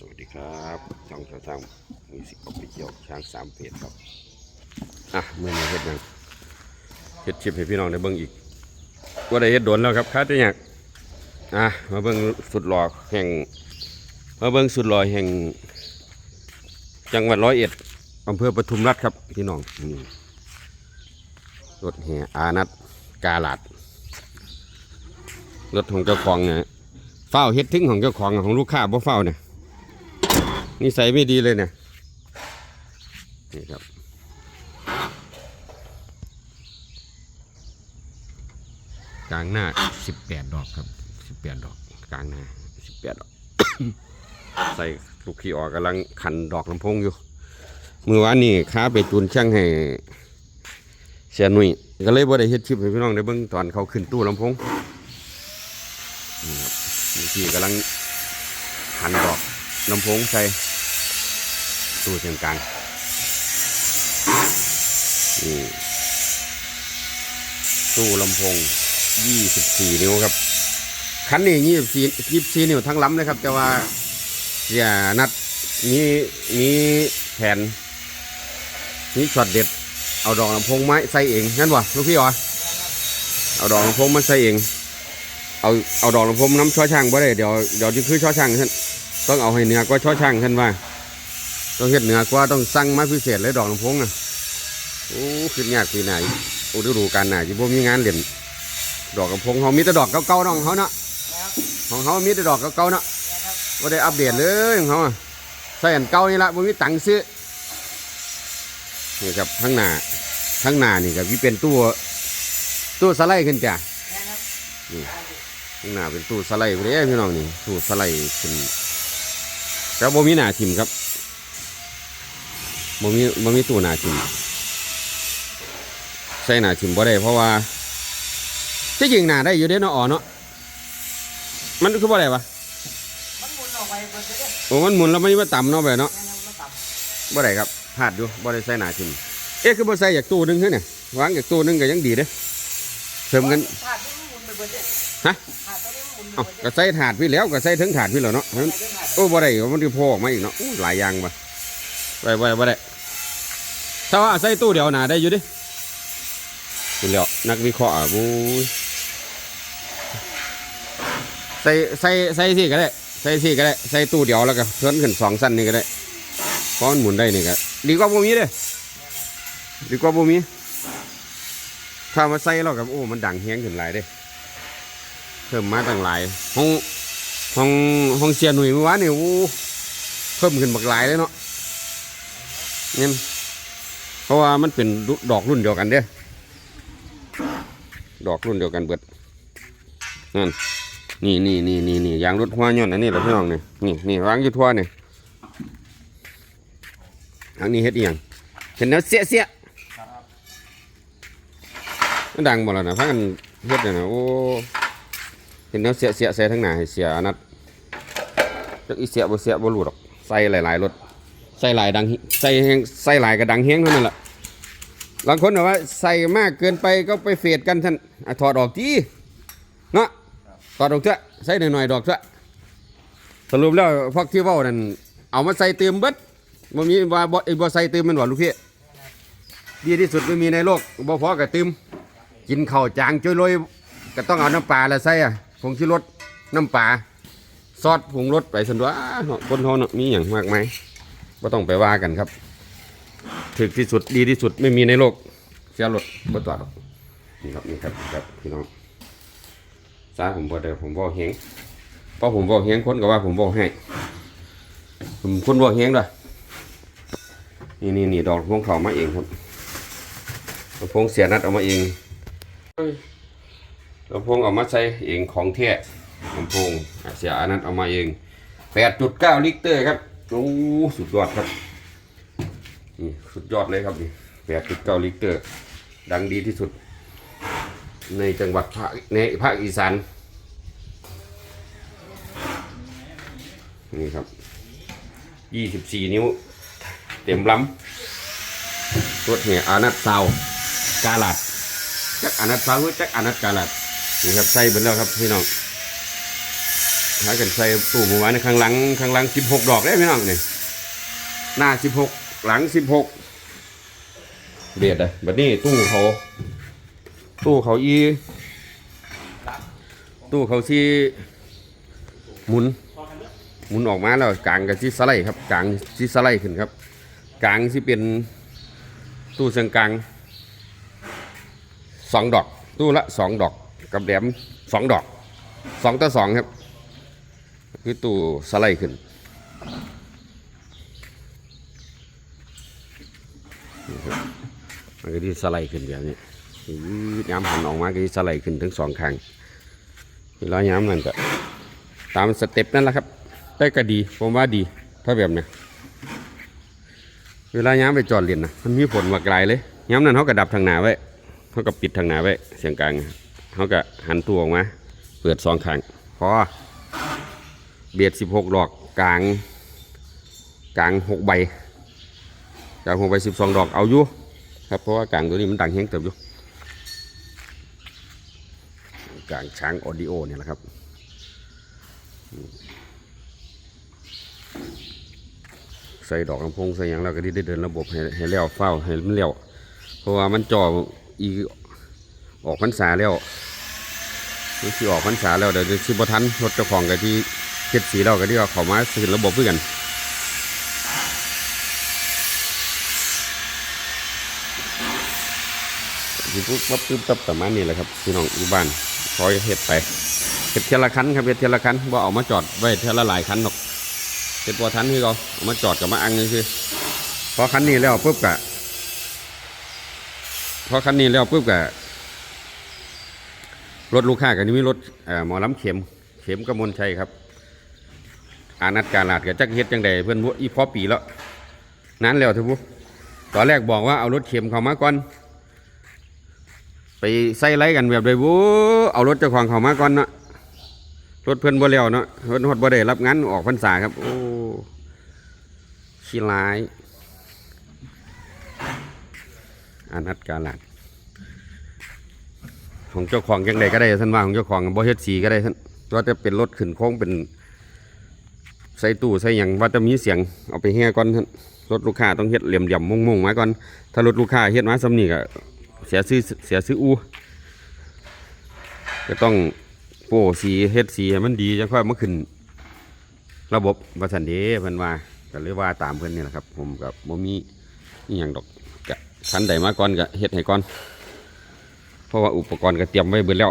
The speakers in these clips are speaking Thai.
สวัสดีครับช่องชาวทางมีสิกออฟฟิเชียลช้างสามเพจครับ อะเมื่อนี้เฮ็ดยังเฮ็ดชิปให้พี่น้องได้เบิ่งอีกว่าได้เฮ็ดโดนแล้วครับคาดได้ยังอะมาเบิ่งสุดหล่อแห่ง มาเบิ่งสุดหล่อแห่ง จังหวัดร้อยเอ็ดอำเภอปทุมรัฐครับพี่น้องนี่รถแห่อานัดกาลาดรถของเจ้าของเนี่ยเฝ้าเฮ็ดถึงของเจ้าของของลูกค้าบ่เฝ้าเนี่ย นิสัยไม่ดีเลยเนี่ย นี่ครับ กลางหน้าสิบแปดดอกครับสิบแปดดอก กลางหน้าสิบแปดดอก ใส่ลูกขี้ออกกำลังขันดอกลำโพงอยู่ มือวานนี่ค้าไปจูนช่างให้เสียหนุ่ยก็เลยบ่ได้เฮ็ดคลิปให้พี่น้องได้เบิ่งตอนเขาขึ้นตู้ลำโพงนี่พี่กำลังหันดอกลำโพงใส่ ตู้เสียงกลางนี่ตู้ลำโพง24 นิ้วครับ คันนี้24 24 นิ้วทั้งลำเลยครับ แต่ว่าเสียนัดมีมีแผนมีช็อตเด็ด เอาดอกลำโพงไม้ใส่เองงั้นวะลูกพี่อ๋อเอาดอกลำโพงมาใส่เอง เอาเอาดอกลำโพงน้ำช่อช่างบ่ได้เดี๋ยวเดี๋ยวจะคือช่อช่างท่านต้องเอาให้เหนือกว่าช่อช่างท่านว่า ต้องเฮ็ดเหนือกว่าต้องสั่งมาพิเศษเลยดอกลำพงอะโอ้ขึ้นยากปีไหนโอ้ฤดูกาลหนาจิบ่มีงานเล่นดอกลำพงเขามีแต่ดอกเก่าๆน้องเขาเนาะของเขามีแต่ดอกเก่าๆเนาะบ่ได้อัปเดตเลยของเขาใส่อันเก่านี่ละบ่มีตังค์ซื้อนี่ครับทั้งหน้าทั้งหน้านี่ก็วิเป็นตู้ตู้สไลด์ขึ้นจ้ะข้างหน้าเป็นตู้สไลด์พอดีพี่น้องนี่ตู้สไลด์ขึ้นแล้วบ่มีหน้าทิมครับ บ่มีบ่มีตู้หน้าทิมใส่หน้าทิมบ่ได้เพราะว่าที่จริงหน้าได้อยู่เด้เนาะอ๋อเนาะมันคือบ่ได้ปะมันหมุนออกไปเบิดเลยเด้อโอ้มันหมุนแล้วมันมาต่ำเนาะแบบเนาะแม่นมันต่ำบ่ได้ครับพลาดอยู่บ่ได้ใส่หน้าทิมเอ๊ะคือบ่ใส่จากตู้หนึงคือเนี่ยวางจากตู้หนึงก็ยังดีเด้เสริมกันถาดนี่มันหมุนไปเบิดเลยฮะถาดตัวนี้มันหมุนไปเอ้าเบิดก็ใส่ถาดพี่แล้วก็ใส่ถึงถาดพี่แล้วเนาะใส่ด้วยถาด โอ้บ่ได้มันจะโผล่ออกมาอีกเนาะอู้หลายอย่างบ่บ่ได้บ่ได้บ่ได้ ถ้าว่าใส่ตู้เดียวหนาได้อยู่ดิคุณแล้วนักวิเคราะห์อะบูยใส่ใส่ใส่สิก็ได้ ใส่สิก็ได้ ใส่ตู้เดียวแล้วก็เพิ่นขึ้นสองสั้นนี่ก็ได้เพราะมันหมุนได้นี่ก็ดีกว่าบ่มีเด้ดีกว่าบ่มีถ้ามาใส่แล้วกับโอ้ มันดังแฮงขึ้นหลายเด้เพิ่มมาตั้งหลายห้องห้องห้องเสียหนุ่ยเมื่อวานนี่โอ้เพิ่มขึ้นบักหลายเลยเนาะเนี่ย เพราะว่ามันเป็นดอกรุ่นเดียวกันเด้อดอกรุ่นเดียวกันเบิดนั่นนี่นี่นี่นี่นี่ยางรถหัวย้อนอันนี้แหละพี่น้องนี่นี่นี่วางอยู่ทั่วนี่อันนี้เฮ็ดอีหยังเห็นแล้วเสียเสียมันดังหมดแล้วนะพักกันเฮ็ดเนี่ยนะโอ้เห็นแล้วเสียเสียใส่ทั้งหน้าให้เสียอันนัดจักอีเสียบ่เสียบ่รู้ดอกใส่หลายๆรถ ใส่หลายดังใส่แฮงใส่หลายก็ดังแฮงเท่านั้นแหละบางคนบอกว่าใส่มากเกินไปก็ไปเฟดกันท่านถอดออกทีเนาะถอดออกเถอะใส่หน่อยๆดอกเถอะสรุปแล้วพวกที่เว้านั่นเอามาใส่เติมเบิดบ่มีว่าบ่ไอ้บ่ใส่เติมมันหว่าลูกพี่ดีที่สุดไม่มีในโลกบ่พอกับติมกินข้าวจางจ้อยลอยก็ต้องเอาน้ำปลาละใส่อะผงชูรสน้ำปลาซอสปรุงรสไปสันว่าเนาะคนเขาเนมีอย่างมากไหมายก็ต้องไปว่ากันครับถึกที่สุดดีที่สุดไม่มีในโลกเสียรถบ่ตัวหรอกนี่ครับนี่ครับนี่ครับพี่น้องซาผมบ่ได้ผมบ่เฮงเพราะผมบ่เฮงคนก็ว่าผมบ่ให้ผมคนบ่เฮงด้วยนี่นี่นี่ดอกพวงเขามาเองครับลำโพงเสียนัดเอามาเองลำโพงเอามาใส่เองของแท้ลำโพงเสียอันนั้นเอามาเอง 8.9 ลิตรครับ โอ้สุดยอดครับนี่สุดยอดเลยครับนี่8.9ลิตร ดังดีที่สุด ในจังหวัดภาคในภาคอีสานนี่ครับ24นิ้ว เต็มลำรถเนี่ยอานัดซาวกาลัดจักอานัดซาวจักอานัดกาลัดนี่ครับใส่เบิดแล้วครับพี่น้อง หากันใส่ตู้เมื่อวานในข้างหลังข้างหลังสิบหกดอกได้พี่น้องนี่หน้าสิบหกหลังสิบหกเบียดเลยบัดนี้ตู้เขา ตู้เขาอี ตู้เขาที่หมุนหมุนออกมาแล้วกลางกับที่สไลด์ครับกลางที่สไลด์ขึ้นครับ กลางที่เป็นตู้เสียงกลางสองดอก ตู้ละสองดอก กับแหลมสองดอกสองต่อสองครับ คือตู้สไลด์ขึ้นมันก็ที่สไลด์ขึ้นแบบนี้ยืดย้ำหันออกมาก็ที่สไลด์ขึ้นทั้งสองข้างเวลาย้ำนั่นก็ตามสเต็ปนั่นแหละครับได้ก็ดีผมว่าดีถ้าแบบเนี้ยเวลาย้ำไปจอดเรียนนะมันมีผลมาไกลเลยย้ำนั้นเขาก็ดับทางหนาไว้เขาก็ปิดทางหนาไว้เสียงกลางเขาก็หันตัวออกมา เปิดสองข้างพอ เบียดสิบหกดอกกลางกลางหกใบกลางหกใบสิบสองดอกเอาอยู่ครับเพราะว่ากลางตัวนี้มันดังแห้งเติบอยู่กลางช้างออดิโอเนี่ยแหละครับใส่ดอกลำโพงใส่ยังแล้วก็ที่ได้เดินระบบให้ให้แล้วเฝ้าให้มันแล้วเพราะว่ามันจ่ออีออกพรรษาแล้วมันสิออกพรรษาแล้วเดี๋ยวสิบ่ทันรถเจ้าของกับที่ เฮ็ดสีแล้วก็ที่ว่าเขามาซื้อระบบเพื่อกันสิปุ๊บปั๊บปึ๊บปั๊บประมาณนี้แหละครับพี่น้องอยู่บ้านคอยเฮ็ดไปเฮ็ดเทละคันครับเฮ็ดเทละคันบ่เอามาจอดไว้เทละหลายคันหรอกเป็นตัวทันที่เราเอามาจอดกับมาอังนี่คือพอคันนี้แล้วปุ๊บกะพอคันนี้แล้วปุ๊บกะรถลูกค้ากันนี่มีรถเอ่อหมอลำเข็ม เข็มกระมลชัยครับ อานัดการลาดกับจักเฮ็ดจังใดเพื่อนพวอีพอปีแล้วนั้นแล้วเถอะบุตอนแรกบอกว่าเอารถเข็มเข้ามาก่อน ไปใส่ไรกันแบบใดบุเอารถเจ้าของเข้ามาก่อนเนาะรถเพื่อนบ่เลี้ยวเนาะเพิ่นฮอดบ่ได้รับงานออกพรรษาครับ โอ้ขี้ร้ายอานัดการลัดของเจ้าของยังไงก็ได้ท่านว่าของเจ้าของบ่เฮ็ดสีก็ได้ท่านว่าจะเป็นรถขึ้นโค้งเป็น ใส่ตู้ใส่หยังว่าจะมีเสียงเอาไปแห่ก่อนรถลูกค้าต้องเฮ็ดเหลี่ยมๆมุ่งๆมาก่อนถ้ารถลูกค้าเฮ็ดมาสำนีก็เสียซื้อเสียซื้ออูก็ต้องโป้สีเฮ็ดสีให้มันดีจังค่อยมาขึ้น ระบบว่าซั่นเด้เพิ่นว่าก็เลยว่าตามเพิ่นนี่แหละครับ ผมก็บ่มีอีหยังดอกก็คันใดมาก่อนก็เฮ็ดให้ก่อนเพราะว่าอุปกรณ์ก็เตรียมไว้เบิดแล้ว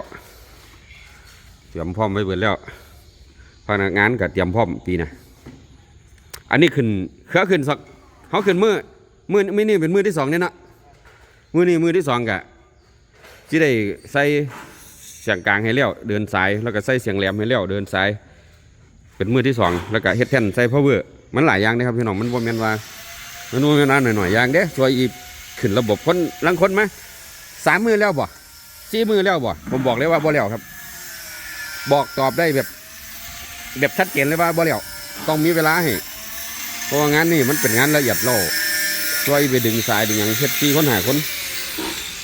เตรียมพร้อมไว้เบิดแล้ว พนักงานก็เตรียมพร้อมปีนะอันนี้ขึ้นเครือขึ้นสักเฮาขึ้นมือมือไมื้อนี้เป็นมือที่สองเนี่ยนะมือนี้มือที่สองก็สิได้ใส่เสียงกลางให้เลี้ยวเดินสายแล้วก็ใส่เสียงแหลมให้เลี้ยวเดินสายเป็นมือที่สองแล้วก็เฮ็ดแท่นใส่พาวเวอร์มันหลายอย่างนะครับพี่น้องมันบ่แม่นว่ามันบ่แม่นว่าหน่อยๆอย่างเด้ช่วยอีขึ้นระบบคนลังคนไหมสามมือแล้วบ่สี่มือแล้วบ่ผมบอกเลยว่าบ่แล้วครับ บอกตอบได้แบบ แบบชัดเจนเลยว่าบ่แล้วต้องมีเวลาให้เพราะว่างานนี่มันเป็นงานละเอียดโลกช่วยไปดึงสายดึงหยังเฮ็ดตีคนหาคน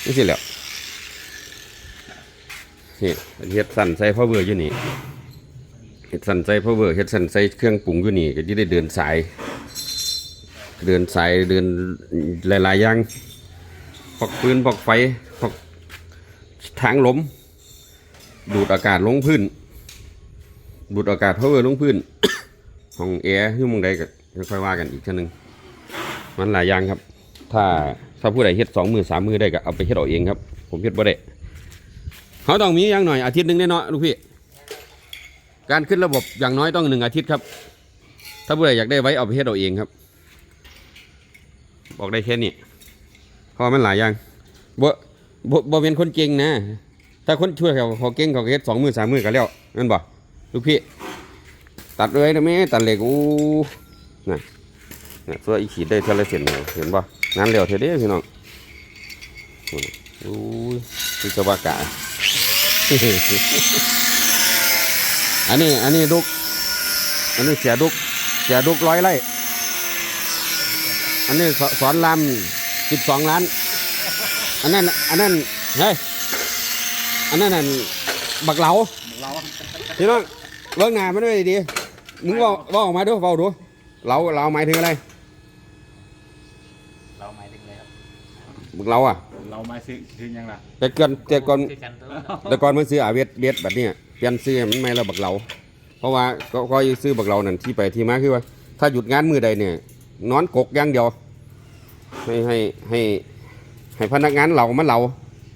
นี่สิแหล้วนี่เฮ็ดสั่นใส่พาวเวอร์อยู่นี่เฮ็ดสั่นใส่พาวเวอร์เฮ็ดสั่นใส่เครื่องปรุงอยู่นี่ก็จะได้เดินสาย เดินสายเดินหลายๆอย่างพอกปืนพอกไฟพอกทางลมดูดอากาศลงพื้น ดูดอากาศพาเวอลงพื้นห้องแอร์อยู่มองใดก็ค่อยว่ากันอีกเทีนึงมันหลายอย่างครับ ถ้าถ้าผู้ใดเฮ็ดสองมือสามมือได้ก็เอาไปเฮ็ดเอาเองครับ ผมเฮ็ดบ่ได้เขาต้องมีอย่างหน่อยอาทิตย์หนึ่งแน่นอนลูกพี่ การขึ้นระบบอย่างน้อยต้องหนึ่งอาทิตย์ครับ ถ้าผู้ใดอยากได้ไว้เอาไปเฮ็ดเอาเองครับ บอกได้แค่นี้เพราะมันหลายอย่างบ่บ่บ่เป็นคนเก่งนะ ถ้าคนช่วยเขาเขาเก่งเขาเฮ็ดสองมือสามมือกันแล้วนั่นบ่ ลูกพี่ ตัดเลยนะแม่ตัดเหล็กอู้น่ะน่ะส่วนอีกขีดได้เท่าไรเส้นเห็นบ่งานเร็วเท่เด้พี่น้องอู้ยคือจะว่ากะอันนี้อันนี้ดุก อันนี้เสียดุก เสียดุกร้อยไร่อันนี้สอนรามสิบสองล้าน อันนั้น อันนั้น เฮ้ย อันนั้นนั่นบักเหลาเราพี่น้อง เบิ่งหน้ามันไว้ดีๆมึงเว่าเว่าออกมาดูเว้าดู เราเราหมายถึงอะไร เราหมายถึงอะไรครับมึงเราอะ เรามาซื้อซื้อยังล่ะแต่ก่อนแต่ก่อนคือกันตัวแต่ก่อนมันซื้ออาเวทเบียดแบบนี้เปลี่ยนซื้อให้มันไม่ละบักเรา เพราะว่าก็ก็ซื้อบักเรานั่นที่ไปที่มาคือว่า ถ้าหยุดงานมือใดเนี่ย นอนกกอย่างเดียว ให้ให้ให้ให้พนักงานเรามันเรา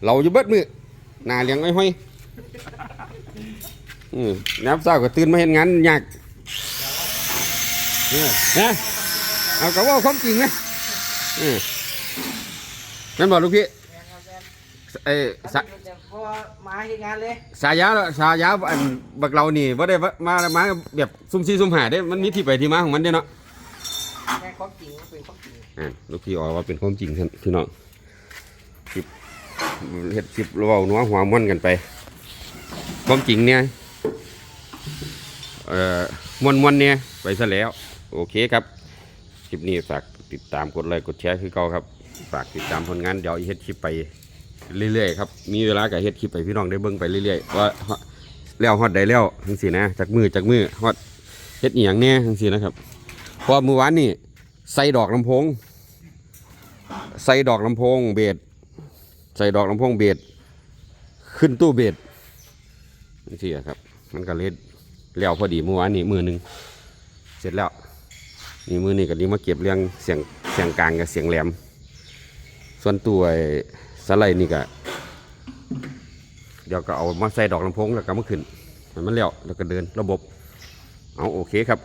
เราอยู่เบิดมือหนาเลี้ยงไอ้ห้อย อืมนับเช้าก็ตื่นมาเห็นงานยากเออนะเอาก็เว่าความจริงนะเออนั่นบอกลูกพี่เอ้ยสะเพราะว่ามาที่งานเลยสายาสายาอันบักเรานี่บ่ได้ว่ามามาแบบซุ่มซี่ซุ่มหาเด้มันมีที่ไปที่มาของมันเด้เนาะแค่ความจริงมันเป็นความจริงอ่าลูกพี่ออกว่าเป็นความจริงท่านพี่น้องคลิปเฮ็ดคลิปเว้านัวหัวม่วนกันไป ความจริงเนี่ยเอ่อ ม่วนมวนเนี่ยไปซะแล้ว โอเคครับ คลิปนี้ฝากติดตามกดไลค์กดแชร์คือเก่าครับ ฝากติดตามผลงานเดี๋ยวอีเฮ็ดคลิปไปเรื่อยๆครับ มีเวลาก็เฮ็ดคลิปไปพี่น้องได้เบิ่งไปเรื่อยๆว่าแล้วฮอดได้แล้วจังซี่นะจากมือจากมือฮอดเฮ็ดเอียงเนี่ยจังซี่นะครับเพราะว่ามื้อวานนี่ใส่ดอกลำโพงใส่ดอกลำโพงเบสใส่ดอกลำโพงเบสขึ้นตู้เบสนี่สิครับ มันก็เล็ด แล้วพอดีเมื่อวานนี้มือหนึ่งเสร็จแล้วนี่มือนี้ก็ดีมาเก็บเรื่องเสียงเสียงกลางกับเสียงแหลม ส่วนตัวอ้สไลด์นี่ก็เดี๋ยวก็เอามาใส่ดอกลำโพงแล้วก็มาขึ้นให้มันแล้วแล้วก็เดินระบบเอาโอเคครับ